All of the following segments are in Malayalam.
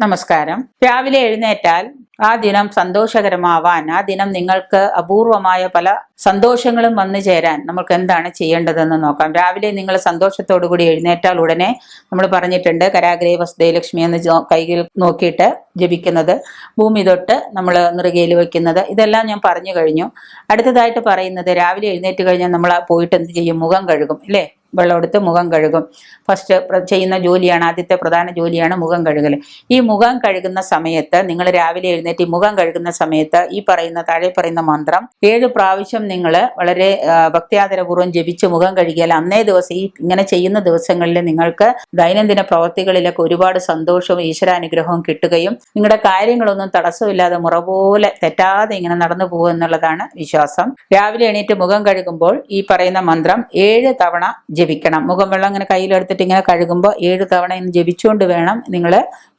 നമസ്കാരം. രാവിലെ എഴുന്നേറ്റാൽ ആ ദിനം സന്തോഷകരമാവാൻ ആ ദിനം നിങ്ങൾക്ക് അപൂർവമായ പല സന്തോഷങ്ങളും വന്നു ചേരാൻ നമുക്ക് എന്താണ് ചെയ്യേണ്ടതെന്ന് നോക്കാം. രാവിലെ നിങ്ങൾ സന്തോഷത്തോടു കൂടി എഴുന്നേറ്റാൽ ഉടനെ നമ്മൾ പറഞ്ഞിട്ടുണ്ട് കരാഗ്രേ വസ്തുലക്ഷ്മി എന്ന് കൈകൾ നോക്കിയിട്ട് ജപിക്കുന്നത് ഭൂമി തൊട്ട് നമ്മൾ നെറുകയിൽ വെക്കുന്നത് ഇതെല്ലാം ഞാൻ പറഞ്ഞു കഴിഞ്ഞു. അടുത്തതായിട്ട് പറയുന്നത് രാവിലെ എഴുന്നേറ്റ് കഴിഞ്ഞാൽ നമ്മൾ പോയിട്ട് എന്ത് ചെയ്യും? മുഖം കഴുകും അല്ലേ? വെള്ളമെടുത്ത് മുഖം കഴുകും. ഫസ്റ്റ് ചെയ്യുന്ന ജോലിയാണ് ആദ്യത്തെ പ്രധാന ജോലിയാണ് മുഖം കഴുകൽ. ഈ മുഖം കഴുകുന്ന സമയത്ത് നിങ്ങൾ രാവിലെ എഴുന്നേറ്റ് മുഖം കഴുകുന്ന സമയത്ത് ഈ പറയുന്ന താഴെ പറയുന്ന മന്ത്രം ഏഴ് പ്രാവശ്യം നിങ്ങൾ വളരെ ഭക്തിയാദരപൂർവം ജപിച്ച് മുഖം കഴുകിയാൽ അന്നേ ദിവസം ഈ ഇങ്ങനെ ചെയ്യുന്ന ദിവസങ്ങളിൽ നിങ്ങൾക്ക് ദൈനംദിന പ്രവർത്തികളിലൊക്കെ ഒരുപാട് സന്തോഷവും ഈശ്വരാനുഗ്രഹവും കിട്ടുകയും നിങ്ങളുടെ കാര്യങ്ങളൊന്നും തടസ്സമില്ലാതെ മുറ പോലെ തെറ്റാതെ ഇങ്ങനെ നടന്നു പോകുമെന്നുള്ളതാണ് വിശ്വാസം. രാവിലെ എണീറ്റ് മുഖം കഴുകുമ്പോൾ ഈ പറയുന്ന മന്ത്രം ഏഴ് തവണ ജപിക്കണം. മുഖം വെള്ളം ഇങ്ങനെ കയ്യിലെടുത്തിട്ട് ഇങ്ങനെ കഴുകുമ്പോൾ ഏഴ് തവണ ഇന്ന് ജപിച്ചുകൊണ്ട് വേണം നിങ്ങൾ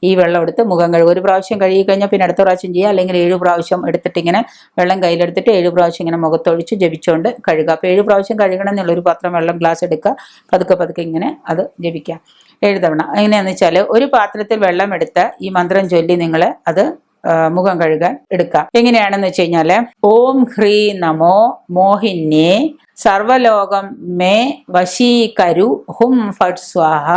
ഈ വെള്ളം എടുത്ത് മുഖം കഴുകുക. ഒരു പ്രാവശ്യം കഴുകി കഴിഞ്ഞാൽ പിന്നെ അടുത്ത പ്രാവശ്യം ചെയ്യുക അല്ലെങ്കിൽ ഏഴ് പ്രാവശ്യം എടുത്തിട്ട് ഇങ്ങനെ വെള്ളം കയ്യിലെടുത്തിട്ട് ഏഴ് പ്രാവശ്യം ഇങ്ങനെ മുഖത്തൊഴിച്ച് ജപിച്ചുകൊണ്ട് കഴുകുക. അപ്പോൾ ഏഴ് പ്രാവശ്യം കഴുകണം എന്നുള്ള ഒരു പാത്രം വെള്ളം ഗ്ലാസ് എടുക്കുക. പതുക്കെ പതുക്കെ ഇങ്ങനെ അത് ജപിക്കുക. ഏഴ് തവണ. എങ്ങനെയാണെന്ന് വെച്ചാൽ ഒരു പാത്രത്തിൽ വെള്ളം എടുത്ത് ഈ മന്ത്രം ചൊല്ലി നിങ്ങൾ അത് മുഖം കഴുകാൻ എടുക്കാം എങ്ങനെയാണെന്ന് വെച്ച് കഴിഞ്ഞാൽ ഓം ഹ്രീ നമോ മോഹിന്യേ സർവലോകം മേ വശീകരു ഹും ഫട് സ്വാഹ.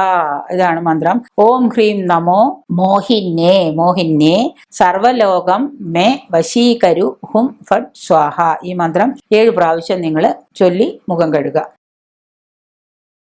ഇതാണ് മന്ത്രം. ഓം ഹ്രീം നമോ മോഹിന്യേ മോഹിന്യേ സർവലോകം മേ വശീകരു ഹും ഫട് സ്വാഹ. ഈ മന്ത്രം ഏഴ് പ്രാവശ്യം നിങ്ങൾ ചൊല്ലി മുഖം കഴുകുക.